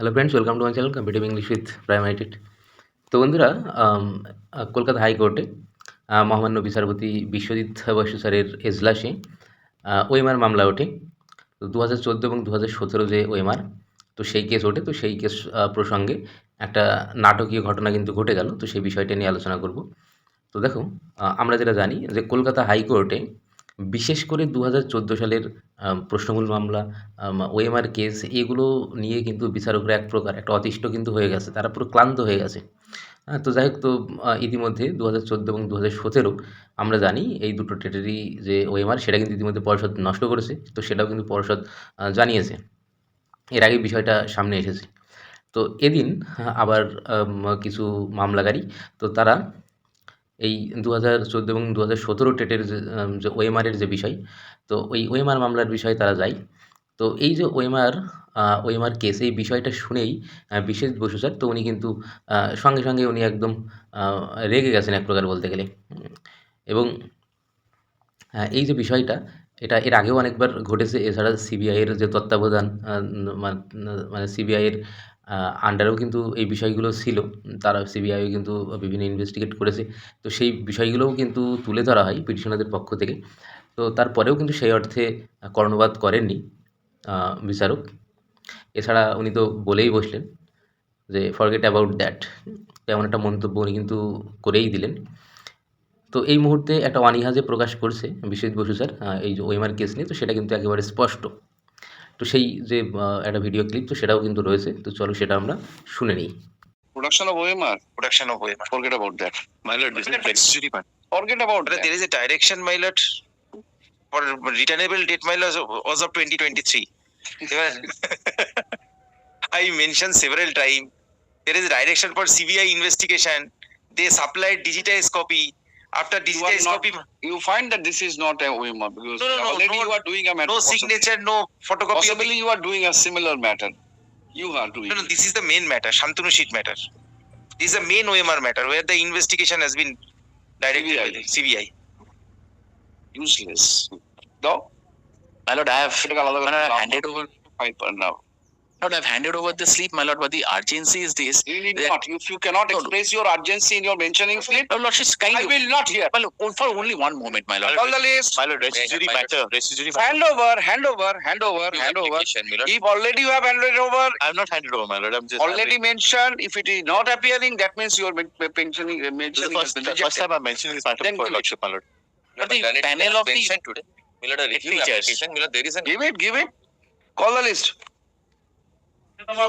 Hello friends welcome to my channel competitive English with primary TET তো বন্ধুরা কলকাতা হাইকোর্টে মহামান্য বিচারপতি বিশ্বজিৎ বসু স্যারের এজলাসে ওএমআর মামলা ওঠে। তো দু হাজার চোদ্দ এবং দু হাজার সতেরো যে ওএমআর, তো সেই কেস ওঠে। তো সেই কেস প্রসঙ্গে একটা নাটকীয় ঘটনা কিন্তু ঘটে গেল। তো সেই বিষয়টা নিয়ে আলোচনা করব। তো দেখো আমরা যেটা জানি যে কলকাতা হাইকোর্টে বিশেষ করে দু হাজার চোদ্দ সালের প্রশ্নমূল মামলা ওএমআর কেস এগুলো নিয়ে কিন্তু বিচারকরা এক প্রকার, একটা অতিষ্ঠ কিন্তু হয়ে গেছে, তারা পুরো ক্লান্ত হয়ে গেছে। হ্যাঁ তো যাই হোক তো ইতিমধ্যে দু হাজার চোদ্দ এবং দু হাজার সতেরো আমরা জানি এই দুটো টেটেরই যে ওএমআর সেটা কিন্তু ইতিমধ্যে পর্ষদ নষ্ট করেছে, তো সেটাও কিন্তু পর্ষদ জানিয়েছে। এর আগে বিষয়টা সামনে এসেছে। তো এদিন, আবার কিছু মামলাকারী, তো তারা এই দু হাজার চোদ্দ এবং দু হাজার সতেরো টেটের যে আম, যে বিষয় তো ওই ওএমআর মামলার বিষয়ে তারা যায়। তো এই যে ওএমআর ওএমআর কেস এই বিষয়টা শুনেই বিশেষ বসু স্যার তো উনি কিন্তু সঙ্গে সঙ্গে উনি একদম রেগে গেছেন এক প্রকার বলতে গেলে। এবং এই যে বিষয়টা এটা এর আগেও অনেকবার ঘটেছে এছাড়া সিবিআইয়ের যে তত্ত্বাবধান মানে সিবিআইয়ের আন্ডারেও কিন্তু এই বিষয়গুলো ছিল। তারা সিবিআইও কিন্তু বিভিন্ন ইনভেস্টিগেট করেছে। তো সেই বিষয়গুলোও কিন্তু তুলে ধরা হয় পিটিশনারদের পক্ষ থেকে। তো তারপরেও কিন্তু সেই অর্থে কর্ণপাত করেননি বিচারক। এছাড়া উনি তো বলেই বসলেন যে ফরগেট অ্যাবাউট দ্যাট তেমন একটা মন্তব্য উনি কিন্তু করেই দিলেন। তো এই মুহূর্তে একটা অনীহা যে প্রকাশ করছে বিশ্বজিৎ বসু স্যার এই যে ওএমআর কেস নিয়ে, তো সেটা কিন্তু একেবারে স্পষ্ট। তো সেই যে একটা ভিডিও ক্লিপ তো সেটাও কিন্তু রয়েছে। তো চলো সেটা আমরা শুনে নিই। প্রোডাকশন অফ ওয়েমার প্রোডাকশন অফ ওয়েমার ফরগেট অ্যাবাউট দ্যাট মাইলট discipline factory per forget about that there is a direction my lord for returnable date my lord of 2023 I mention several time there is direction for CBI investigation they supplied digitize copy after this, you, copy. you find that this is not a OMR because no, no, no, already no, you are doing a matter. No signature, no photocopy. Possibly you are doing a similar matter. You are doing. No, no, this is the main matter, Shantanu sheet matter. This is the main OMR matter where the investigation has been directed CBI. by the CBI. Useless. No. My lord, I have handed over. Five per now my I have handed over the sleep, my lord, but the urgency is this. You need that- not. If you cannot No, no. express your urgency in your mentioning slip, My lord, she's kind I of, will not hear. my lord, for only one moment, my lord. Call the list. My lord, residuary my lord. matter, residuary Hand over, hand over, hand over, hand over. If already you have handed over, I have not handed over, my lord. I'm just already mentioned, if it is not appearing, that means your men- mentioning, uh, This is mentioning the has first, been the first time I'm mentioning this matter Then for give it. lordship, my lord. But the panel of the, today. Millard, a review features. Millard, there is an Give it, give it. Call the list. நம்ம